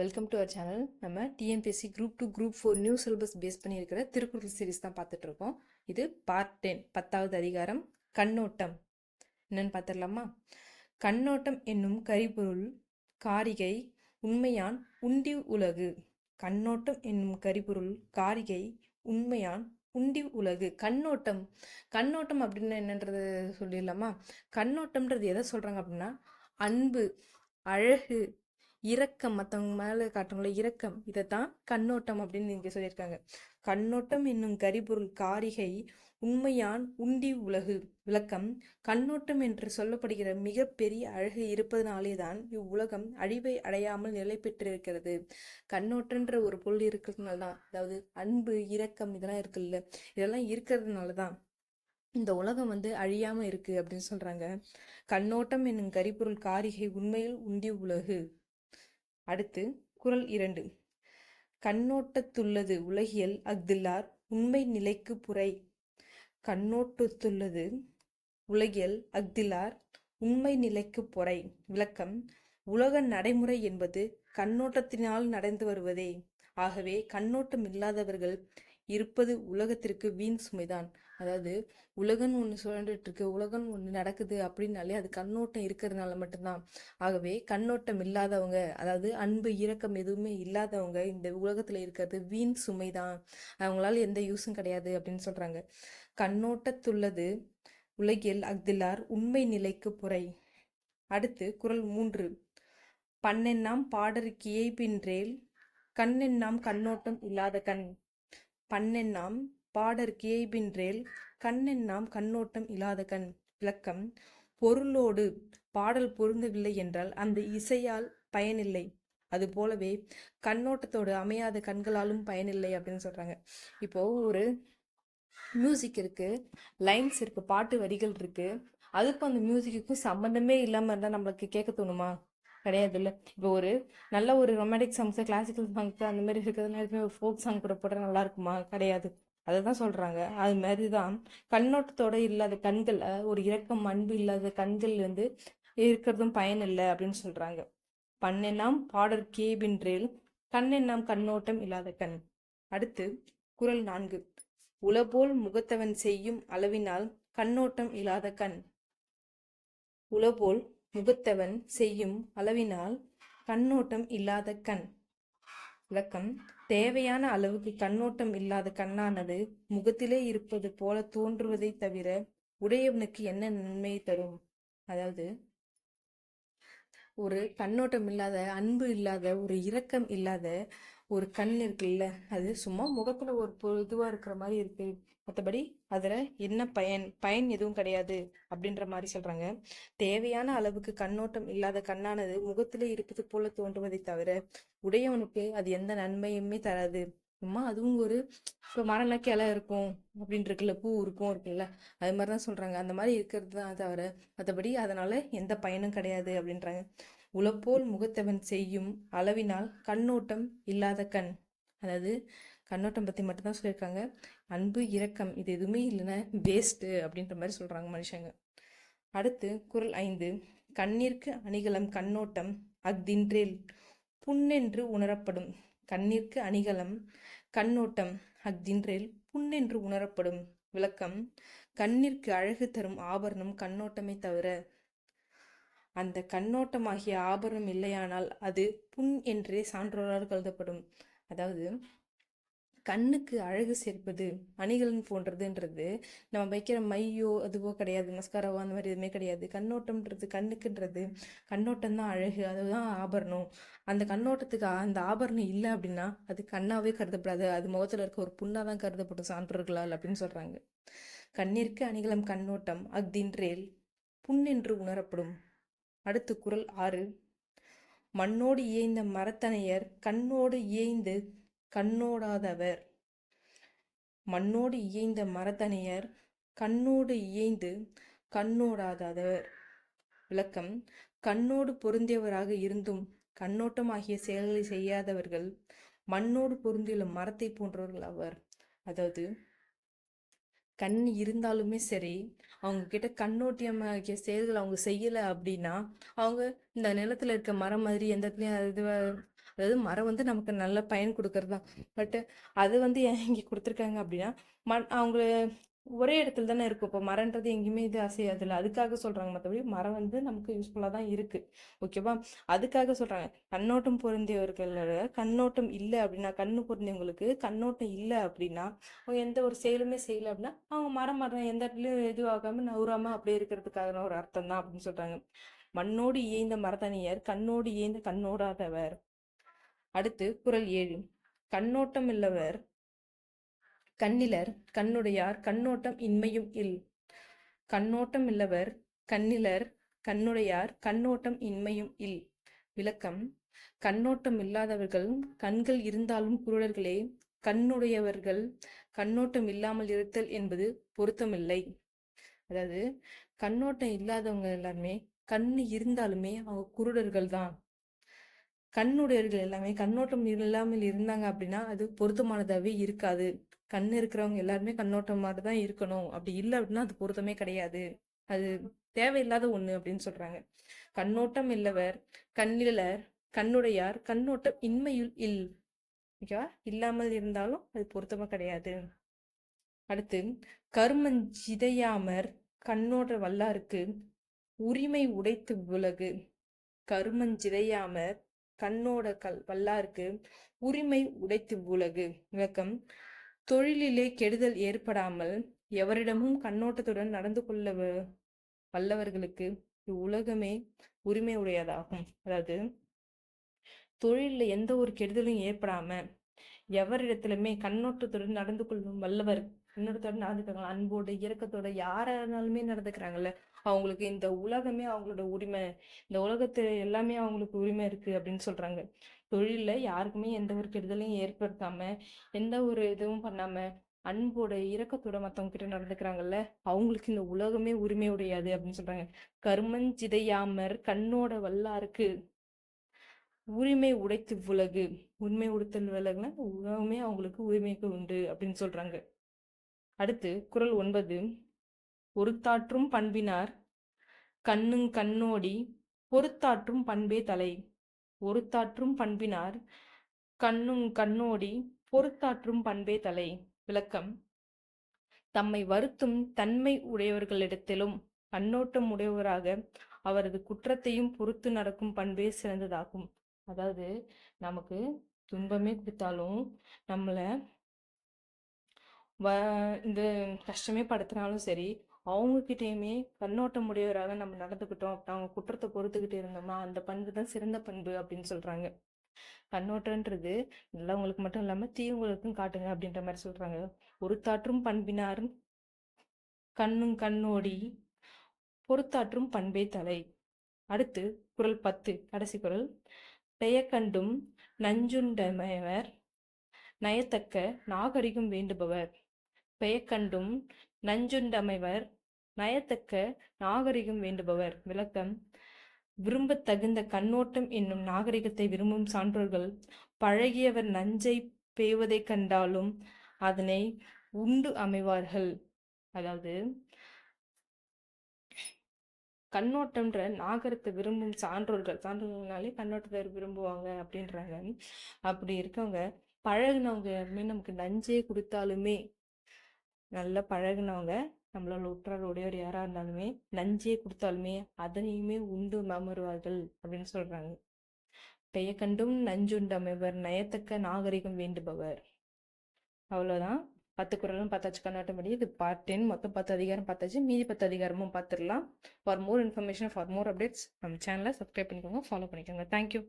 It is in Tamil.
வெல்கம் டு அவர் சேனல் நம்ம TNPSC group two group four new syllabus base பண்ணியிருக்கிற திருக்குறள் சீரிஸ் தான் பார்த்துட்டு இருக்கோம் இது பார்ட் டென் பத்தாவது அதிகாரம் கண்ணோட்டம். என்னன்னு பார்த்துடலாமா? கண்ணோட்டம் என்னும் கரிபொருள் காரிகை உண்மையான் உண்டி உலகு. கண்ணோட்டம் என்னும் கரிபொருள் காரிகை உண்மையான் உண்டி உலகு. கண்ணோட்டம். கண்ணோட்டம் அப்படின்னு என்னன்றது சொல்லிடலாமா? கண்ணோட்டம்ன்றது எதை சொல்கிறாங்க அப்படின்னா அன்பு அழகு இரக்கம் மற்றவங்க மேலே காட்டுறவங்கள இரக்கம். இதை தான் கண்ணோட்டம் அப்படின்னு இங்கே சொல்லியிருக்காங்க. கண்ணோட்டம் என்னும் கரிபொருள் காரிகை உண்மையான் உண்டி உலகு விளக்கம். கண்ணோட்டம் என்று சொல்லப்படுகிற மிகப்பெரிய அழகு இருப்பதனாலே தான் இவ்வுலகம் அழிவை அடையாமல் நிலை பெற்றிருக்கிறது. கண்ணோட்டன்ற ஒரு பொருள் இருக்கிறதுனால தான் அதாவது அன்பு இரக்கம் இதெல்லாம் இருக்குல்ல. இதெல்லாம் இருக்கிறதுனால தான் இந்த உலகம் வந்து அழியாம இருக்கு அப்படின்னு சொல்றாங்க. கண்ணோட்டம் என்னும் கரிபொருள் காரிகை உண்மையில் உண்டி உலகு அடுத்து குரல் இரண்டு. கண்ணோட்டத்துள்ளது உலகியல் அஃதில்லார் உண்மை நிலைக்கு புரை. கண்ணோட்டத்துள்ளது உலகியல் அஃதில்லார் உண்மை நிலைக்கு பொறை விளக்கம் உலக நடைமுறை என்பது கண்ணோட்டத்தினால் நடந்து வருவதே. ஆகவே கண்ணோட்டம் இல்லாதவர்கள் இருப்பது உலகத்திற்கு வீண் சுமைதான். அதாவது உலகன்னு ஒன்று சுழண்டுட்டு இருக்கு உலகன் ஒன்று நடக்குது அப்படின்னாலே அது கண்ணோட்டம் இருக்கிறதுனால மட்டும்தான். ஆகவே கண்ணோட்டம் இல்லாதவங்க அதாவது அன்பு இரக்கம் எதுவுமே இல்லாதவங்க இந்த உலகத்தில் இருக்கிறது வீண் சுமை தான் அவங்களால எந்த யூஸும் கிடையாது அப்படின்னு சொல்றாங்க. கண்ணோட்டத்துள்ளது உலகில் அக்திலார் உண்மை நிலைக்கு புரை. அடுத்து குறள் மூன்று. பண்ணெண்ணாம் பாடற்கியை பின்றேல் கண்ணெண்ணாம் கண்ணோட்டம் இல்லாத கண். பண்ணெண்ணாம் பாடற் கியைபின்றேல் கண்ணென்னாம் கண்ணோட்டம் இல்லாத கண் விளக்கம் பொருளோடு பாடல் பொருந்தவில்லை என்றால் அந்த இசையால் பயனில்லை. அது போலவே கண்ணோட்டத்தோடு அமையாத கண்களாலும் பயனில்லை அப்படின்னு சொல்றாங்க. இப்போ ஒரு மியூசிக் இருக்கு லைன்ஸ் இருக்கு பாட்டு வரிகள் இருக்கு. அதுக்கும் அந்த மியூசிக்குக்கும் சம்மந்தமே இல்லாம இருந்தா நம்மளுக்கு கேட்க தோணுமா? கிடையாது இல்லை. இப்போ ஒரு நல்ல ஒரு ரொமான்டிக் சாங்ஸ் கிளாசிக்கல் சாங்ஸ் அந்த மாதிரி இருக்கிறதுனால ஒரு ஃபோக் சாங் கூட போட்டால் நல்லா இருக்குமா? கிடையாது. அதை தான் சொல்கிறாங்க அது மாதிரி தான் கண்ணோட்டத்தோட இல்லாத கண்களை ஒரு இரக்கம் அன்பு இல்லாத கண்கள் வந்து இருக்கிறதும் பயன் இல்லை அப்படின்னு சொல்கிறாங்க பண்ணெல்லாம் பாடர் கேபின்றேல் கண்ணெண்ணாம் கண்ணோட்டம் இல்லாத கண். அடுத்து குரல் நான்கு. உளபோல் முகத்தவன் செய்யும் அளவினால் கண்ணோட்டம் இல்லாத கண். உளபோல் முகத்தவன் செய்யும் அளவினால் கண்ணோட்டம் இல்லாத கண். விளக்கம். தேவையான அளவுக்கு கண்ணோட்டம் இல்லாத கண்ணானது முகத்திலே இருப்பது போல தோன்றுவதை தவிர உடையவனுக்கு என்ன நன்மை தரும்? அதாவது ஒரு கண்ணோட்டம் இல்லாத அன்பு இல்லாத ஒரு இரக்கம் இல்லாத ஒரு கண் இருக்குல்ல அது சும்மா முகத்துல ஒரு இதுவா இருக்கிற மாதிரி இருக்கு. மற்றபடி அதுல என்ன பயன் பயன் எதுவும் கிடையாது அப்படின்ற மாதிரி சொல்றாங்க. தேவையான அளவுக்கு கண்ணோட்டம் இல்லாத கண்ணானது முகத்திலே இருப்பது போல தோன்றுவதை தவிர உடையவனுக்கு அது எந்த நன்மையுமே தராது. சும்மா அதுவும் ஒரு இப்போ மரண கிளை இருக்கும் அப்படின்னு இருக்குல்ல பூ இருக்கும் இருக்குல்ல அது மாதிரி தான் சொல்றாங்க. அந்த மாதிரி இருக்கிறது தான் தவிர மற்றபடி அதனால எந்த பயனும் கிடையாது அப்படின்றாங்க. உழப்போல் முகத்தவன் செய்யும் அளவினால் கண்ணோட்டம் இல்லாத கண். அதாவது கண்ணோட்டம் பற்றி மட்டும்தான் சொல்லியிருக்காங்க. அன்பு இரக்கம் இது எதுவுமே இல்லைன்னா வேஸ்ட்டு அப்படின்ற மாதிரி சொல்கிறாங்க மனுஷங்க. அடுத்து குரல் ஐந்து. கண்ணிற்கு அணிகலம் கண்ணோட்டம் அஃதின்றேல் புண்ணென்று உணரப்படும். கண்ணிற்கு அணிகலம் கண்ணோட்டம் அஃதின்றேல் புண்ணென்று உணரப்படும். விளக்கம். கண்ணிற்கு அழகு தரும் ஆபரணம் கண்ணோட்டமே தவிர அந்த கண்ணோட்டமாகிய ஆபரணம் இல்லையானால் அது புண் என்றே சான்றோரால் கருதப்படும். அதாவது கண்ணுக்கு அழகு சேர்ப்பது அணிகலன் போன்றதுன்றது நம்ம வைக்கிற மையோ அதுவோ கிடையாது. மஸ்காராவோ அந்த மாதிரி எதுவுமே கிடையாது. கண்ணோட்டம்ன்றது கண்ணுக்குன்றது கண்ணோட்டம் தான் அழகு அதுதான் ஆபரணம். அந்த கண்ணோட்டத்துக்கு அந்த ஆபரணம் இல்லை அப்படின்னா அது கண்ணாவே கருதப்படாது. அது முகத்தில் இருக்க ஒரு புண்ணாக தான் கருதப்படும் சான்றோர்களால் அப்படின்னு சொல்கிறாங்க கண்ணிற்கு அணிகலம் கண்ணோட்டம் அஃதின்றேல் புண்ணென்று உணரப்படும். அடுத்து குரல் ஆறு மண்ணோடு இயைந்த மரத்தனையர் கண்ணோடு இயைந்து கண்ணோடாதவர். மண்ணோடு இயைந்த மரத்தனையர் கண்ணோடு இயைந்து கண்ணோடாதவர். விளக்கம் கண்ணோடு பொருந்தியவராக இருந்தும் கண்ணோட்டமாகிய செயல்களை செய்யாதவர்கள் மண்ணோடு பொருந்தியுள்ள மரத்தை போன்றவர்கள் அவர் அதாவது கண் இருந்தாலுமே சரி அவங்க கிட்ட கண்ணோட்டியமாகிய செயல்கள் அவங்க செய்யலை அப்படின்னா அவங்க இந்த நிலத்துல இருக்க மரம் மாதிரி எந்த இடத்துலையும் அது அதாவது மரம் வந்து நமக்கு நல்ல பயன் கொடுக்கறது தான் பட்டு அது வந்து ஏன் இங்கே கொடுத்துருக்காங்க அப்படின்னா மண் அவங்க ஒரே இடத்துல தானே இருக்கும். இப்போ மரன்றது எங்கேயுமே இது அசையாதுல்ல. அதுக்காக சொல்கிறாங்க மற்றபடி மரம் வந்து நமக்கு யூஸ்ஃபுல்லாக தான் இருக்குது ஓகேவா அதுக்காக சொல்கிறாங்க கண்ணோட்டம் பொருந்தியவர்களோட கண்ணோட்டம் இல்லை அப்படின்னா கண்ணு பொருந்தியவங்களுக்கு கண்ணோட்டம் இல்லை அப்படின்னா அவங்க எந்த ஒரு செயலுமே செய்யலை அப்படின்னா அவங்க மரம் மரம் எந்த இடத்துலையும் இதுவாகாமல் நவுறாமல் அப்படியே இருக்கிறதுக்கான ஒரு அர்த்தம் தான் அப்படின்னு சொல்கிறாங்க மண்ணோடு இயைந்த மரதனியர் கண்ணோடு இயைந்த கண்ணோடாதவர். அடுத்து குரல் ஏழு. கண்ணோட்டம் இல்லவர் கண்ணிலர் கண்ணுடையார் கண்ணோட்டம் இன்மையும் இல். கண்ணோட்டம் இல்லவர் கண்ணிலர் கண்ணுடையார் கண்ணோட்டம் இன்மையும் இல். விளக்கம். கண்ணோட்டம் இல்லாதவர்கள் கண்கள் இருந்தாலும் குருடர்களே கண்ணுடையவர்கள் கண்ணோட்டம் இல்லாமல் இருத்தல் என்பது பொருத்தமில்லை. அதாவது கண்ணோட்டம் இல்லாதவங்க எல்லாருமே கண்ணு இருந்தாலுமே அவங்க குருடர்கள் தான் கண்ணுடையவர்கள் எல்லாமே கண்ணோட்டம் இல்லாமல் இருந்தாங்க அப்படின்னா அது பொருத்தமானதாகவே இருக்காது. கண் இருக்கிறவங்க எல்லாருமே கண்ணோட்டம் மாதிரி தான் இருக்கணும். அப்படி இல்லை அப்படின்னா அது பொருத்தமே கிடையாது. அது தேவையில்லாத ஒண்ணு அப்படின்னு சொல்றாங்க. கண்ணோட்டம் இல்லவர் கண்ணிலர் கண்ணுடையார் கண்ணோட்டம் இன்மையுள் இல் ஓகேவா இல்லாமல் இருந்தாலும் அது பொருத்தமா கிடையாது. அடுத்து கருமஞ்சிதையாமர் கண்ணோட வல்லாருக்கு உரிமை உடைத்து உலகு கருமஞ்சிதையாமர் கண்ணோட கல் வல்லாருக்கு உரிமை உடைத்து உலகு. விளக்கம். தொழிலிலே கெடுதல் ஏற்படாமல் எவரிடமும் கண்ணோட்டத்துடன் நடந்து கொள்ள வல்லவர்களுக்கு இவ்வுலகமே உரிமை உடையதாகும். அதாவது தொழிலில் எந்த ஒரு கெடுதலும் ஏற்படாம எவரிடத்திலுமே கண்ணோட்டத்துடன் நடந்து கொள்ளும் வல்லவர் கண்ணோட்டத்துடன் நடந்துக்கிறாங்களா அன்போடு இறக்கத்தோட யாரா நடந்துக்கிறாங்கல்ல அவங்களுக்கு இந்த உலகமே அவங்களோட உரிமை. இந்த உலகத்துல எல்லாமே அவங்களுக்கு உரிமை இருக்கு அப்படின்னு சொல்றாங்க. தொழில யாருக்குமே எந்த ஒரு கெடுதலையும் ஏற்படுத்தாம எந்த ஒரு இதுவும் பண்ணாம அன்போட இரக்கத்தோட மத்தவங்க கிட்ட நடந்துக்கிறாங்கல்ல அவங்களுக்கு இந்த உலகமே உரிமை உடையாது அப்படின்னு சொல்றாங்க. கருமஞ்சிதையாமர் கண்ணோட வல்லாருக்கு. உரிமை உடைத்து உலகு உரிமை உடுத்தல் விலகுனா உலகமே அவங்களுக்கு உரிமைக்கு உண்டு அப்படின்னு சொல்றாங்க. அடுத்து குரல் ஒன்பது. ஒருத்தாற்றும் பண்பினார். கண்ணுங் கண்ணோடி பொறுத்தாற்றும் பண்பே தலை. ஒருத்தாற்றும் பண்பினார். கண்ணுங் கண்ணோடி பொறுத்தாற்றும் பண்பே தலை. விளக்கம். தம்மை வருத்தும் தன்மை உடையவர்களிடத்திலும் கண்ணோட்டம் உடையவராக அவரது குற்றத்தையும் பொறுத்து நடக்கும் பண்பே சிறந்ததாகும். அதாவது நமக்கு துன்பமே கொடுத்தாலும் நம்மளை வ இந்த கஷ்டமே படுத்தினாலும் சரி அவங்கக்கிட்டேயுமே கண்ணோட்டம் உடையவராக நம்ம நடந்துக்கிட்டோம் அப்படி அவங்க குற்றத்தை பொறுத்துக்கிட்டு இருந்தோம்னா அந்த பண்பு தான் சிறந்த பண்பு அப்படின்னு சொல்றாங்க. கண்ணோட்டன்றது நல்லவங்களுக்கு மட்டும் இல்லாம தீவங்களுக்கும் காட்டுங்க அப்படின்ற மாதிரி சொல்றாங்க. ஒரு தாற்றும் பண்பினார் கண்ணும் கண்ணோடி பொறுத்தாற்றும் பண்பே தலை. அடுத்து குரல் பத்து கடைசி குரல். பெயக்கண்டும் நஞ்சுண்டமையவர் நயத்தக்க நாகரிகம் வேண்டுபவர். பெயக்கண்டும் நஞ்சுண்டமைவர் நயத்தக்க நாகரிகம் வேண்டுபவர். விளக்கம். விரும்பத்தகுந்த கண்ணோட்டம் என்னும் நாகரிகத்தை விரும்பும் சான்றோர்கள் பழகியவர் நஞ்சை பேவதை கண்டாலும் அதனை உண்டு அமைவார்கள். அதாவது கண்ணோட்டம்ன்ற நாகரத்தை விரும்பும் சான்றோர்கள் சான்றோர்கள்னாலே கண்ணோட்டத்தை விரும்புவாங்க அப்படின்றாங்க. அப்படி இருக்கவங்க பழகினவங்க நமக்கு நஞ்சே கொடுத்தாலுமே நல்லா பழகினவங்க நம்மளோட உற்றார் உடையவர் யாராக இருந்தாலுமே நஞ்சே கொடுத்தாலுமே அதனையுமே உண்டு மமருவார்கள் அப்படின்னு சொல்றாங்க. பெய கண்டும் நஞ்சுண்டமைவர் நயத்தக்க நாகரிகம் வேண்டுபவர். அவ்வளோதான் பத்து குரலும் பத்தாச்சு. கண்ணாட்டம்படி இது பார்ட் டென். மொத்தம் பத்து அதிகாரம் பார்த்தாச்சு மீதி பத்து அதிகாரமும் பார்த்துடலாம். For more information for more updates நம்ம சேனலை சப்ஸ்கிரைப் பண்ணிக்கோங்க. ஃபாலோ பண்ணிக்கோங்க. தேங்க்யூ